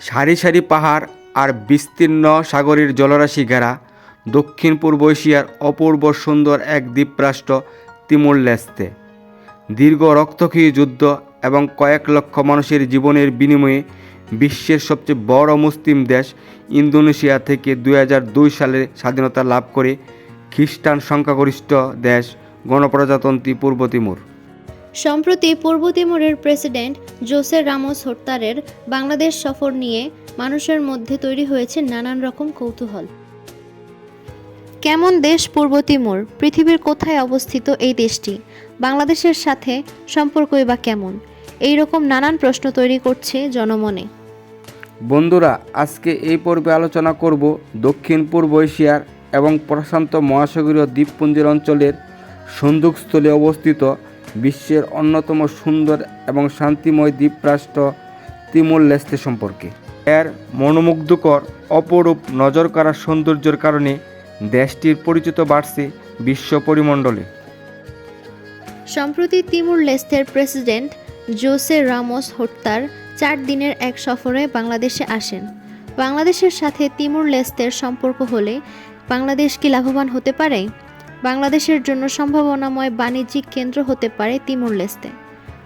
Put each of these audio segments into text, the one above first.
সারি সারি পাহাড় আর বিস্তীর্ণ সাগরের জলরাশি ঘেরা দক্ষিণ পূর্ব এশিয়ার অপূর্ব সুন্দর এক দ্বীপরাষ্ট্র তিমুর লেস্তে। দীর্ঘ রক্তক্ষয়ী যুদ্ধ এবং কয়েক লক্ষ মানুষের জীবনের বিনিময়ে বিশ্বের সবচেয়ে বড় মুসলিম দেশ ইন্দোনেশিয়া থেকে দুই হাজার দুই সালে স্বাধীনতা লাভ করে খ্রিস্টান সংখ্যাগরিষ্ঠ দেশ গণপ্রজাতন্ত্রী পূর্ব তিমুর। সম্প্রতি পূর্ব তিমুরের প্রেসিডেন্ট জোসে রামোস হত্যারের বাংলাদেশ সফর নিয়ে মানুষের মধ্যে তৈরি হয়েছে নানান রকম কৌতূহল। কেমন দেশ পূর্ব তিমুর? পৃথিবীর কোথায় অবস্থিত এই দেশটি? বাংলাদেশের সাথে সম্পর্কই বা কেমন? এই রকম নানান প্রশ্ন তৈরি করছে জনমনে। বন্ধুরা, আজকে এই পর্বে আলোচনা করব দক্ষিণ পূর্ব এশিয়ার এবং প্রশান্ত মহাসাগরীয় দ্বীপপুঞ্জের অঞ্চলের সন্দুকস্থলে অবস্থিত বিশ্বের অন্যতম সুন্দর এবং শান্তিময় দ্বীপরাষ্ট্র তিমুর লেস্তে সম্পর্কে। এর মনোমুগ্ধকর অপরূপ নজর কাড়া সৌন্দর্যের কারণে দেশটির পরিচিত বাড়ছে বিশ্ব পরিমণ্ডলে। সম্প্রতি তিমুর লেস্তের প্রেসিডেন্ট জোসে রামোস হত্যার চার দিনের এক সফরে বাংলাদেশে আসেন। বাংলাদেশের সাথে তিমুর লেস্তের সম্পর্ক হলে বাংলাদেশ কি লাভবান হতে পারে? বাংলাদেশের জন্য সম্ভাবনাময় বাণিজ্যিক কেন্দ্র হতে পারে তিমুর লেস্তে।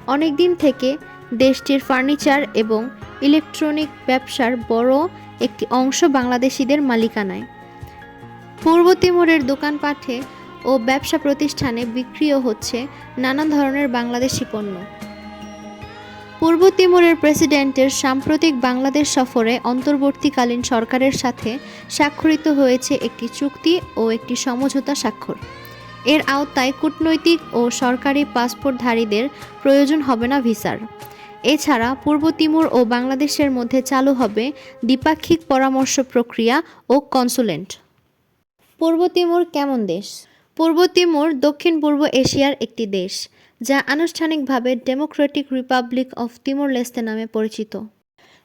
অনেক দিন থেকে দেশটির ফার্নিচার এবং ইলেকট্রনিক ব্যবসার বড় একটি অংশ বাংলাদেশিদের মালিকানায়। পূর্ব তিমুরের দোকানপাঠে ও ব্যবসা প্রতিষ্ঠানে বিক্রিও হচ্ছে নানান ধরনের বাংলাদেশি পণ্য। পূর্ব তিমুরের প্রেসিডেন্টের সাম্প্রতিক বাংলাদেশ সফরে অন্তর্বর্তীকালীন সরকারের সাথে স্বাক্ষরিত হয়েছে একটি চুক্তি ও একটি সমঝোতা স্বাক্ষর। এর আওতায় কূটনৈতিক ও সরকারি পাসপোর্টধারীদের প্রয়োজন হবে না ভিসার। এছাড়া পূর্ব তিমুর ও বাংলাদেশের মধ্যে চালু হবে দ্বিপাক্ষিক পরামর্শ প্রক্রিয়া ও কনসুলেন্ট পূর্ব তিমুর কেমন দেশ? পূর্ব তিমুর দক্ষিণ পূর্ব এশিয়ার একটি দেশ, যা আনুষ্ঠানিকভাবে democratic republic of Timor Leste নামে পরিচিত।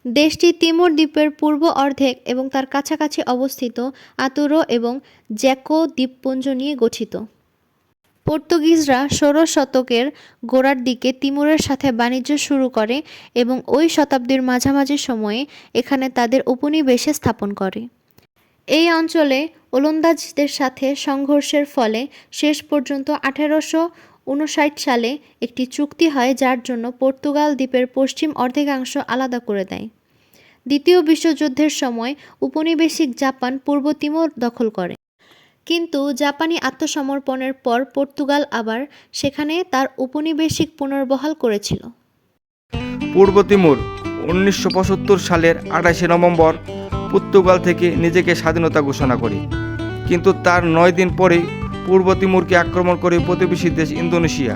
দেশটি তিমুর দ্বীপের পূর্ব অর্ধেক এবং তার কাছাকাছি অবস্থিত আতুরো এবং জ্যাকো দ্বীপপুঞ্জ নিয়ে গঠিত। পর্তুগিজরা ষোড়শ শতকের গোড়ার দিকে তিমুরের সাথে বাণিজ্য শুরু করে এবং ওই শতাব্দীর মাঝামাঝি সময়ে এখানে তাদের উপনিবেশে স্থাপন করে। এই অঞ্চলে ওলন্দাজদের সাথে সংঘর্ষের ফলে শেষ পর্যন্ত আঠেরোশো উনষাট সালে একটি চুক্তি হয় যার জন্য পর্তুগাল দ্বীপের পশ্চিম অর্ধেকাংশ আলাদা করে দেয়। দ্বিতীয় বিশ্বযুদ্ধের সময় উপনিবেশিক জাপান পূর্ব তিমোর দখল করে। কিন্তু জাপানি আত্মসমর্পণের পর পর্তুগাল আবার সেখানে তার উপনিবেশিক পুনর্বহাল করেছিল। পূর্ব তিমুর উনিশশো পঁচাত্তর সালের আঠাশে নভেম্বর পর্তুগাল থেকে নিজেকে স্বাধীনতা ঘোষণা করে। কিন্তু তার নয় দিন পরেই পূর্ব তিমুরকে আক্রমণ করে প্রতিবেশী দেশ ইন্দোনেশিয়া।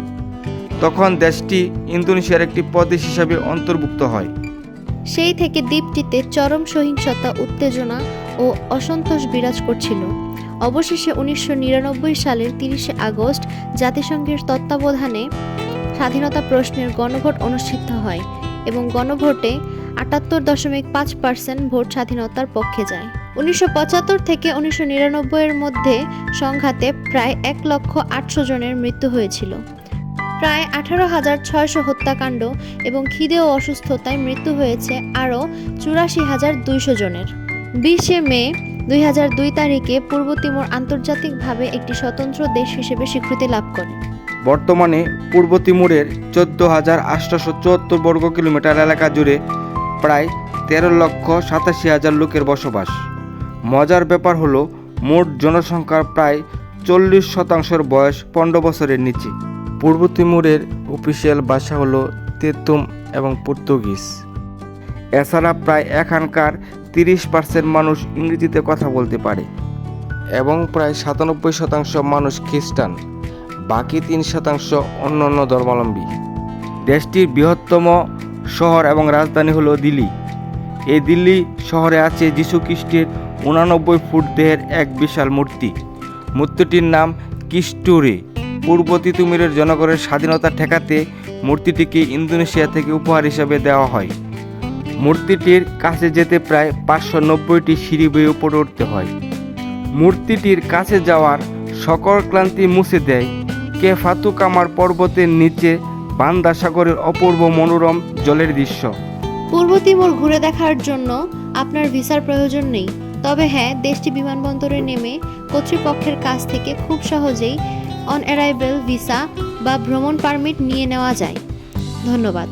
তখন দেশটি ইন্দোনেশিয়ার একটি প্রদেশ হিসাবে অন্তর্ভুক্ত হয়। সেই থেকে দ্বীপটিতে চরম সহিংসতা, উত্তেজনা ও অসন্তোষ বিরাজ করছিল। অবশেষে উনিশশো নিরানব্বই সালের তিরিশে আগস্ট জাতিসংঘের তত্ত্বাবধানে স্বাধীনতা প্রশ্নের গণভোট অনুষ্ঠিত হয় এবং গণভোটে আটাত্তর দশমিক পাঁচ পার্সেন্ট ভোট স্বাধীনতার পক্ষে যায়। উনিশশো পঁচাত্তর থেকে উনিশশো নিরানব্বই এর মধ্যে সংঘাতে প্রায় এক লক্ষ আটশো জনের মৃত্যু হয়েছিল। প্রায় আঠারো হাজার ছয়শো হত্যাকাণ্ড এবং খিদে ও অসুস্থতায় মৃত্যু হয়েছে আরও চুরাশি হাজার দুইশো জনের। বিশে মে দুই হাজার দুই তারিখে পূর্ব তিমুর আন্তর্জাতিকভাবে একটি স্বতন্ত্র দেশ হিসেবে স্বীকৃতি লাভ করে। বর্তমানে পূর্ব তিমুরের চোদ্দ হাজার আটশোশো চুয়াত্তর বর্গ কিলোমিটার এলাকা জুড়ে প্রায় তেরো লক্ষ সাতাশি হাজার লোকের বসবাস। মজার ব্যাপার হলো, মোট জনসংখ্যার প্রায় চল্লিশ শতাংশের বয়স পনেরো বছরের নিচে। পূর্ব তিমুরের অফিসিয়াল ভাষা হলো তেতুম এবং পর্তুগিজ। এছাড়া প্রায় এখানকার তিরিশ পার্সেন্ট মানুষ ইংরেজিতে কথা বলতে পারে এবং প্রায় সাতানব্বই শতাংশ মানুষ খ্রিস্টান। বাকি তিন শতাংশ অন্যান্য ধর্মাবলম্বী। দেশটির বৃহত্তম শহর এবং রাজধানী হলো দিল্লি। এই দিল্লি শহরে আছে যীশু খ্রিস্টের উনানব্বই ফুট দেহের এক বিশাল মূর্তি। মূর্তিটির নাম কিস্টুরে। পূর্ব তিতুমিরের জনগণের স্বাধীনতা ঠেকাতে মূর্তিটিকে ইন্দোনেশিয়া থেকে উপহার হিসাবে দেওয়া হয়। মূর্তিটির কাছে যেতে প্রায় পাঁচশো নব্বইটি সিঁড়ি বেয়ে উপরে উঠতে হয়। মূর্তিটির কাছে যাওয়ার সকল ক্লান্তি মুছে দেয়। কে ফাতুকামার পর্বতের নিচে বান্দা সাগরের অপূর্ব মনোরম জলের দৃশ্য। পূর্ব তিমুর ঘুরে দেখার জন্য আপনার ভিসার প্রয়োজন নেই। তবে হ্যাঁ দেশটি বিমানবন্দরে নেমে কর্তৃপক্ষের কাছ থেকে খুব সহজেই অন অ্যারাইভেল ভিসা বা ভ্রমণ পারমিট নিয়ে নেওয়া যায়। ধন্যবাদ।